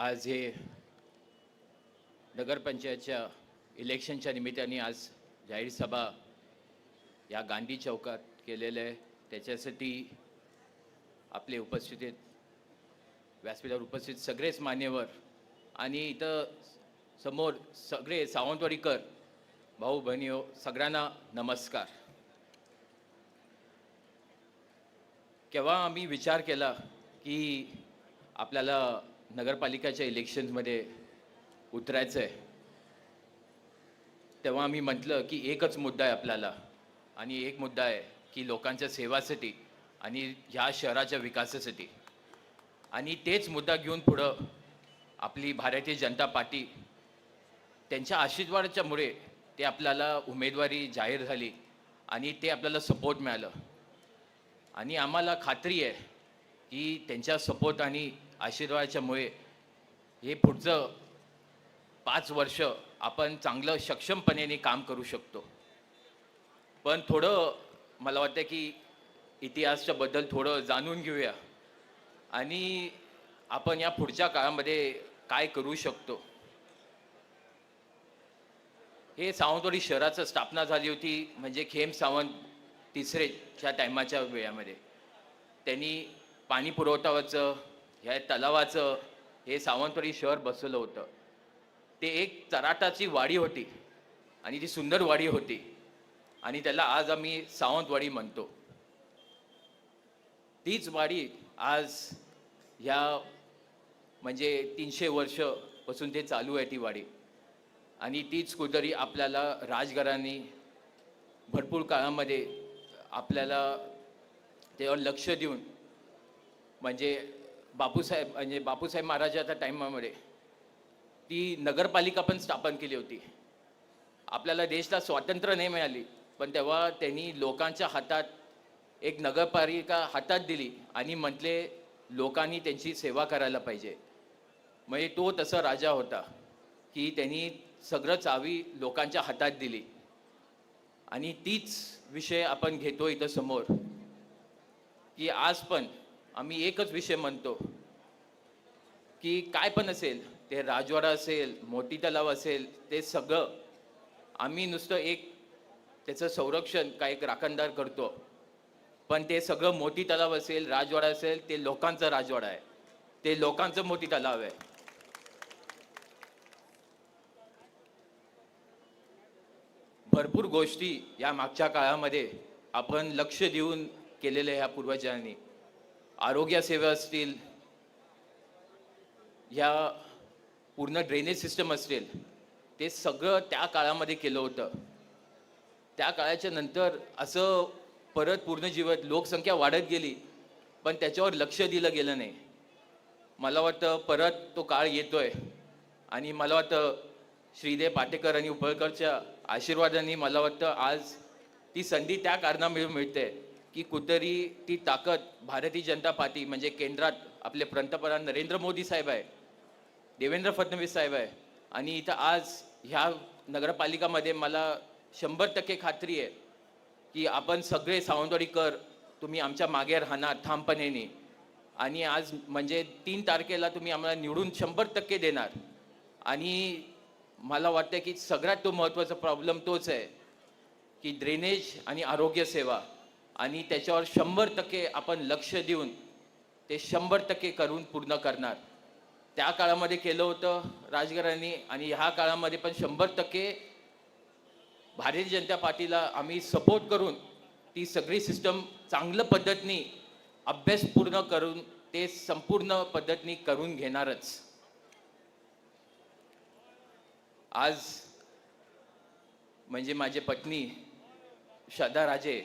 आज हे नगरपंचायतच्या इलेक्शनच्या निमित्ताने आज जाहीर सभा या गांधी चौकात केलेलं आहे. त्याच्यासाठी आपले उपस्थितीत व्यासपीठावर उपस्थित सगळेच मान्यवर आणि इथं समोर सगळे सावंतवाडीकर भाऊ बहिणी सगळ्यांना नमस्कार. केव्हा आम्ही विचार केला की आपल्याला नगरपालिकाच्या इलेक्शन्समध्ये उतरायचं आहे तेव्हा आम्ही म्हटलं की एकच मुद्दा आहे आपल्याला आणि एक मुद्दा आहे की लोकांच्या सेवासाठी आणि ह्या शहराच्या विकासासाठी. आणि तेच मुद्दा घेऊन पुढं आपली भारतीय जनता पार्टी त्यांच्या आशीर्वादाच्यामुळे ते आपल्याला उमेदवारी जाहीर झाली आणि ते आपल्याला सपोर्ट मिळालं. आणि आम्हाला खात्री आहे की त्यांच्या सपोर्ट आणि आशीर्वादाच्यामुळे हे पुढचं पाच वर्ष आपण चांगलं सक्षमपणे काम करू शकतो. पण थोडं मला वाटतं की इतिहासाच्याबद्दल थोडं जाणून घेऊया. आणि आपण या पुढच्या काळामध्ये काय करू शकतो? हे सावंतवाडी शहराचं स्थापना झाली होती म्हणजे खेम सावंत तिसरेच्या टायमाच्या वेळामध्ये. त्यांनी पाणी पुरवठावरचं ह्या तलावाचं हे सावंतवाडी शहर बसवलं होतं. ते एक तराटाची वाडी होती आणि ती सुंदर वाडी होती आणि त्याला आज आम्ही सावंतवाडी म्हणतो. तीच वाडी आज ह्या म्हणजे तीनशे वर्षपासून ते चालू आहे ती वाडी. आणि तीच कुठेतरी आपल्याला राजघरांनी भरपूर काळामध्ये आपल्याला त्यावर लक्ष देऊन म्हणजे बापूसाहेब म्हणजे बापूसाहेब महाराजाच्या टायमामध्ये ती नगरपालिका पण स्थापन केली होती. आपल्याला देशला स्वातंत्र्य नाही मिळाली पण तेव्हा त्यांनी लोकांच्या हातात एक नगरपालिका हातात दिली आणि म्हटले लोकांनी त्यांची सेवा करायला पाहिजे. म्हणजे तो तसा राजा होता की त्यांनी सगळं चावी लोकांच्या हातात दिली. आणि तीच विषय आपण घेतो इथं समोर की आज पण आम्ही एकच विषय म्हणतो की काय पण असेल ते राजवाडा असेल मोठी तलाव असेल ते सगळं आम्ही नुसतं एक त्याचं संरक्षण काय एक राखणदार करतो. पण ते सगळं मोठी तलाव असेल राजवाडा असेल ते लोकांचं राजवाडा आहे. ते लोकांचं मोठी तलाव आहे. भरपूर गोष्टी या मागच्या काळामध्ये आपण लक्ष देऊन केलेल्या ह्या पूर्वजांनी. आरोग्यसेवा असतील ह्या पूर्ण ड्रेनेज सिस्टम असेल ते सगळं त्या काळामध्ये केलं होतं. त्या काळाच्या नंतर असं परत पूर्ण जीवन लोकसंख्या वाढत गेली पण त्याच्यावर लक्ष दिलं गेलं नाही. मला वाटतं परत तो काळ येतोय. आणि मला वाटतं श्रीदेव पाटेकर आणि उपळकरच्या आशीर्वादाने मला वाटतं आज ती संधी त्या कारणामुळे मिळते. की कुठेतरी ती ताकद भारतीय जनता पार्टी म्हणजे केंद्रात आपले पंतप्रधान नरेंद्र मोदी साहेब आहे देवेंद्र फडणवीस साहेब आहे आणि इथं आज ह्या नगरपालिकामध्ये मला शंभर टक्के खात्री आहे की आपण सगळे सावंतवाडीकर तुम्ही आमच्या मागे राहणार ठामपणेने. आणि आज म्हणजे तीन तारखेला तुम्ही आम्हाला निवडून शंभर टक्के देणार. आणि मला वाटतं की सगळ्यात तो महत्त्वाचा प्रॉब्लेम तोच आहे की ड्रेनेज आणि आरोग्यसेवा आणि त्याच्यावर शंभर टक्के आपण लक्ष देऊन ते शंभर टक्के करून पूर्ण करणार. त्या काळामध्ये केलं होतं राजघरांनी आणि ह्या काळामध्ये पण शंभर टक्के भारतीय जनता पार्टीला आम्ही सपोर्ट करून ती सगळी सिस्टम चांगलं पद्धतीने अभ्यास पूर्ण करून ते संपूर्ण पद्धतीने करून घेणारच. आज म्हणजे माझे पत्नी श्रद्धा राजे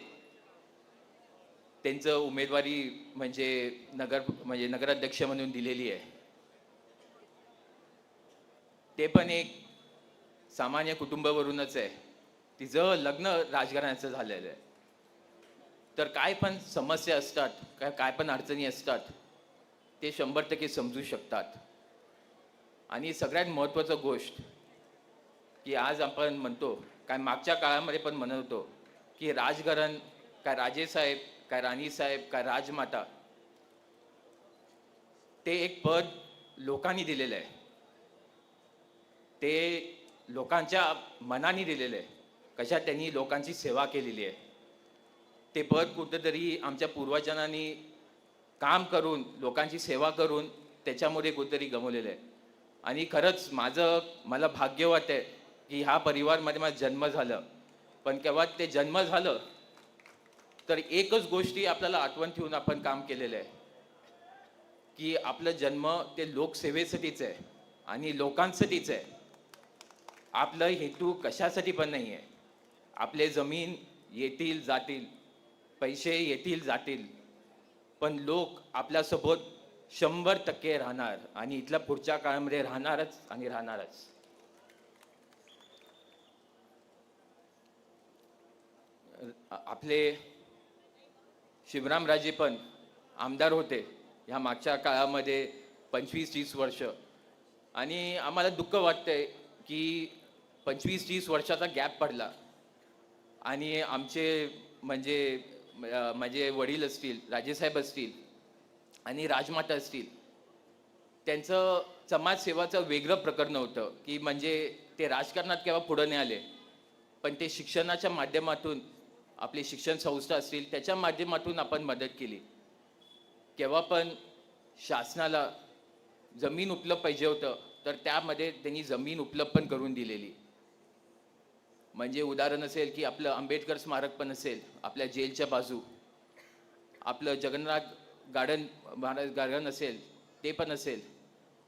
त्यांचं उमेदवारी म्हणजे नगर म्हणजे नगराध्यक्ष म्हणून दिलेली आहे. ते पण एक सामान्य कुटुंबावरूनच आहे. तिचं लग्न राजकारणाचं झालेलं आहे. तर काय पण समस्या असतात काय काय पण अडचणी असतात ते शंभर टक्के समजू शकतात. आणि सगळ्यात महत्त्वाचं गोष्ट की आज आपण म्हणतो काय मागच्या काळामध्ये पण म्हणत होतो की राजघरण काय राजेसाहेब काय राणीसाहेब काय राजमाता ते एक पद लोकांनी दिलेलं आहे. ते लोकांच्या मनाने दिलेलं आहे. कशा त्यांनी लोकांची सेवा केलेली आहे. ते पद कुठंतरी आमच्या पूर्वजांनी काम करून लोकांची सेवा करून त्याच्यामध्ये कुठंतरी गमवलेलं आहे. आणि खरंच माझं मला भाग्य वाटतंय की ह्या परिवारमध्ये माझा जन्म झालं. पण केव्हा ते जन्म झालं तर एकच गोष्टी आपल्याला आठवण ठेवून आपण काम केलेलं आहे. की आपलं जन्म ते लोकसेवेसाठीच आहे आणि लोकांसाठीच आहे. आपलं हेतू कशासाठी पण नाही आहे. आपले जमीन येतील जातील पैसे येतील जातील. पण लोक आपल्यासोबत शंभर टक्के राहणार आणि इथल्या पुढच्या काळामध्ये राहणारच आणि राहणारच. आपले शिवरामराजे पण आमदार होते. ह्या मागच्या काळामध्ये पंचवीस तीस वर्ष. आणि आम्हाला दुःख वाटतंय की पंचवीस तीस वर्षाचा गॅप पडला. आणि आमचे म्हणजे माझे वडील असतील राजेसाहेब असतील आणि राजमाता असतील त्यांचं समाजसेवाचं वेगळं प्रकरण होतं. की म्हणजे ते राजकारणात केव्हा पुढं नाही आले. पण ते शिक्षणाच्या माध्यमातून आपली शिक्षण संस्था असतील त्याच्या माध्यमातून आपण मदत केली. केव्हा पण शासनाला जमीन उपलब्ध पाहिजे होतं तर त्यामध्ये त्यांनी जमीन उपलब्ध पण करून दिलेली. म्हणजे उदाहरण असेल की आपलं आंबेडकर स्मारक पण असेल आपल्या जेलच्या बाजू. आपलं जगन्नाथ गार्डन महाराज गार्डन असेल ते पण असेल.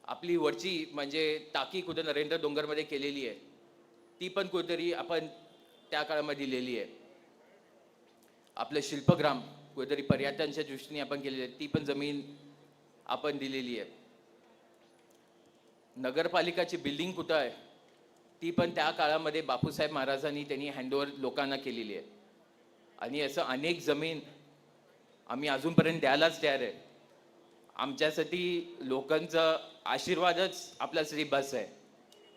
आपली वरची म्हणजे टाकी कुठं नरेंद्र डोंगरमध्ये केलेली आहे ती पण कुठेतरी आपण त्या काळामध्ये दिलेली आहे. आपलं शिल्पग्राम कुठेतरी पर्यटनच्या दृष्टीने आपण केलेली आहे ती पण जमीन आपण दिलेली आहे. नगरपालिकाची बिल्डिंग कुठं आहे ती पण त्या काळामध्ये बापूसाहेब महाराजांनी त्यांनी हँडओव्हर लोकांना केलेली आहे. आणि असं अनेक जमीन आम्ही अजूनपर्यंत द्यायलाच तयार आहे. आमच्यासाठी लोकांचा आशीर्वादच आपल्यासाठी बस आहे.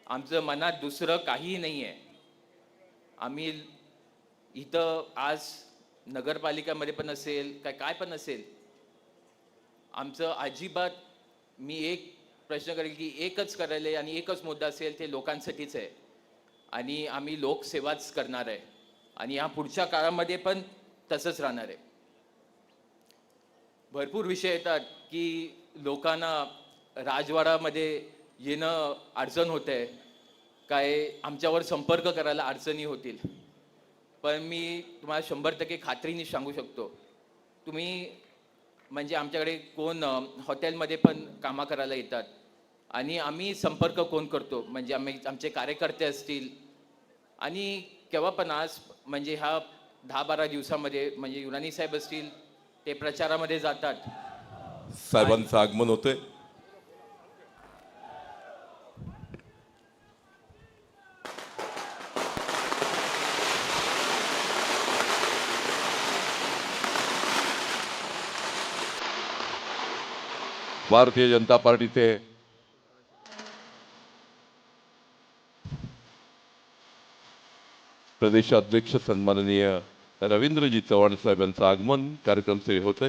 आमचं मनात दुसरं काहीही नाही आहे आम्ही इथं आज नगरपालिकामध्ये पण असेल काय काय पण असेल आमचं अजिबात मी एक प्रश्न करेल की एकच करायला आणि एकच मुद्दा असेल ते लोकांसाठीच आहे. आणि आम्ही लोकसेवाच करणार आहे. आणि या पुढच्या काळामध्ये पण तसंच राहणार आहे. भरपूर विषय येतात की लोकांना राजवाडामध्ये येणं अडचण होते आहे काय आमच्यावर संपर्क करायला अडचणी होतील. पण मी तुम्हाला शंभर टक्के खात्रीने सांगू शकतो. तुम्ही म्हणजे आमच्याकडे कोण हॉटेलमध्ये पण कामं करायला येतात. आणि आम्ही संपर्क कोण करतो? म्हणजे आम्ही आमचे कार्यकर्ते असतील. आणि केव्हा पण आज म्हणजे ह्या दहा बारा दिवसामध्ये म्हणजे युनानी साहेब असतील ते प्रचारामध्ये जातात. साहेबांचं आगमन होते भारतीय जनता पार्टी पार्टीचे प्रदेशाध्यक्ष सन्माननीय रवींद्रजी चव्हाण साहेबांचं आगमन कार्यक्रम सुरू होते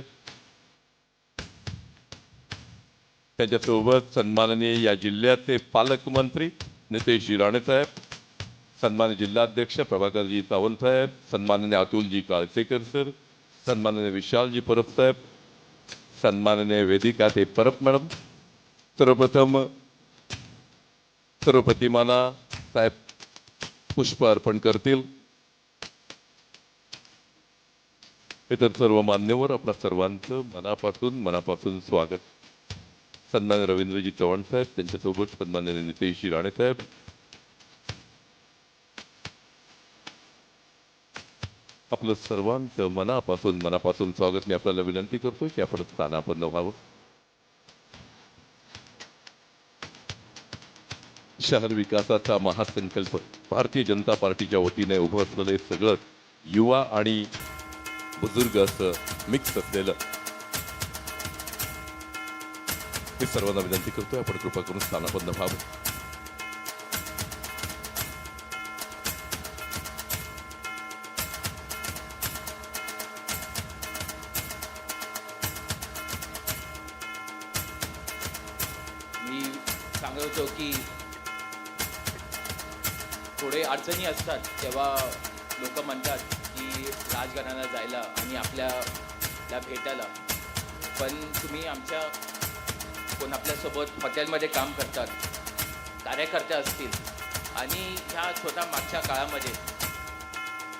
त्याच्यासोबत सन्माननीय या जिल्ह्याचे पालकमंत्री नितेशजी राणेसाहेब सन्मान्य जिल्हाध्यक्ष प्रभाकरजी सावंत साहेब, सन्माननीय अतुलजी काळसेकर सर, सन्माननीय विशालजी परब साहेब सन्माननीय वेदिका ते परब मॅडम. सर्वप्रथम सर्व प्रतिमाना साहेब पुष्प अर्पण करतील. इतर सर्व मान्यवर आपल्या सर्वांचं मनापासून मनापासून स्वागत. सन्मान्य रवींद्रजी चव्हाण साहेब त्यांच्यासोबत सन्मान्य नितेशजी राणे साहेब आपलं सर्वांचं मनापासून मनापासून स्वागत मी आपल्याला विनंती करतो की आपण स्थानापन्न व्हावं शहर विकासाचा महासंकल्प भारतीय जनता पार्टीच्या वतीने उभं असलेलं सगळं युवा आणि बुजुर्ग असं मिक्स असलेलं मी सर्वांना विनंती करतोय आपण कृपा करून स्थानापन्न व्हावं जाणवतो की थोडे अडचणी असतात तेव्हा लोक म्हणतात की राजघराण्याला जायला आणि आपल्याला भेटायला. पण तुम्ही आमच्या कोण आपल्यासोबत हॉटेलमध्ये काम करतात कार्यकर्ते असतील आणि ह्या स्वतः मागच्या काळामध्ये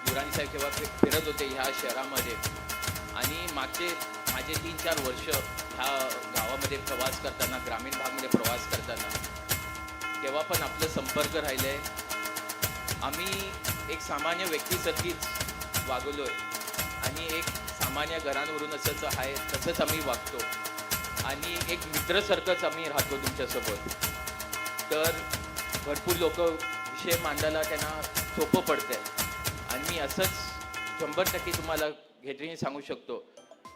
युराणी साहेब केव्हा फिरत होते ह्या शहरामध्ये आणि मागचे माझे तीन चार वर्ष ह्या गावामध्ये प्रवास करताना ग्रामीण भागमध्ये प्रवास करताना तेव्हा पण आपलं संपर्क राहिलं आहे आम्ही एक सामान्य व्यक्तीसारखीच वागलो आहे आणि एक सामान्य घरांवरून असंच आहे तसंच आम्ही वागतो. आणि एक मित्रसारखंच आम्ही राहतो तुमच्यासोबत. तर भरपूर लोक विषय मांडायला त्यांना सोपं पडतंय. आणि मी असंच शंभर टक्के तुम्हाला घेतरीने सांगू शकतो.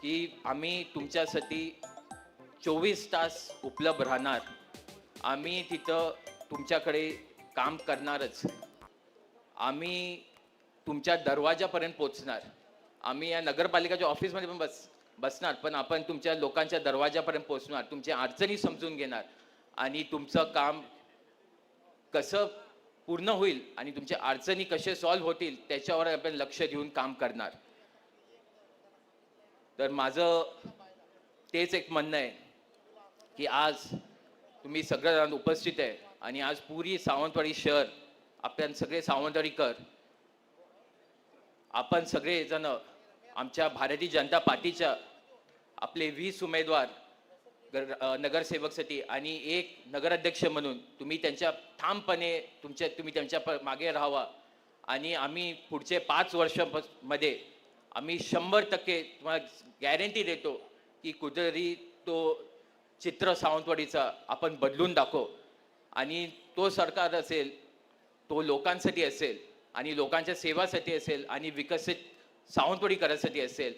की आम्ही तुमच्यासाठी चोवीस तास उपलब्ध राहणार. आम्ही तिथं तुमच्याकडे काम करणारच. आम्ही तुमच्या दरवाजापर्यंत पोचणार आम्ही या नगरपालिकेच्या ऑफिसमध्ये पण बस बसणार पण आपण तुमच्या लोकांच्या दरवाजापर्यंत पोचणार तुमच्या अडचणी समजून घेणार आणि तुमचं काम कसं पूर्ण होईल आणि तुमच्या अडचणी कसे सॉल्व्ह होतील त्याच्यावर आपण लक्ष देऊन काम करणार. तर माझं तेच एक म्हणणं आहे की आज तुम्ही सगळेजण उपस्थित आहे आणि आज पुरी सावंतवाडी शहर आपण सगळे सावंतवाडीकर आपण सगळेजण आमच्या भारतीय जनता पार्टीच्या आपले वीस उमेदवार नगरसेवकसाठी आणि एक नगराध्यक्ष म्हणून तुम्ही त्यांच्या ठामपणे तुमच्या तुम्ही त्यांच्या मागे राहावा. आणि आम्ही पुढचे पाच वर्षामध्ये आम्ही शंभर टक्के तुम्हाला गॅरंटी देतो की कुठेतरी तो चित्र सावंतवाडीचा आपण बदलून दाखव. आणि तो सरकार असेल तो लोकांसाठी असेल आणि लोकांच्या सेवासाठी असेल आणि विकसित सावंतवाडी करायसाठी असेल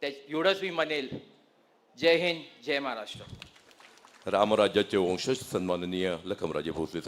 त्या एवढंच मी म्हणेल. जय हिंद जय महाराष्ट्र. रामराज्याचे वंशज सन्माननीय लखमराजे भोसले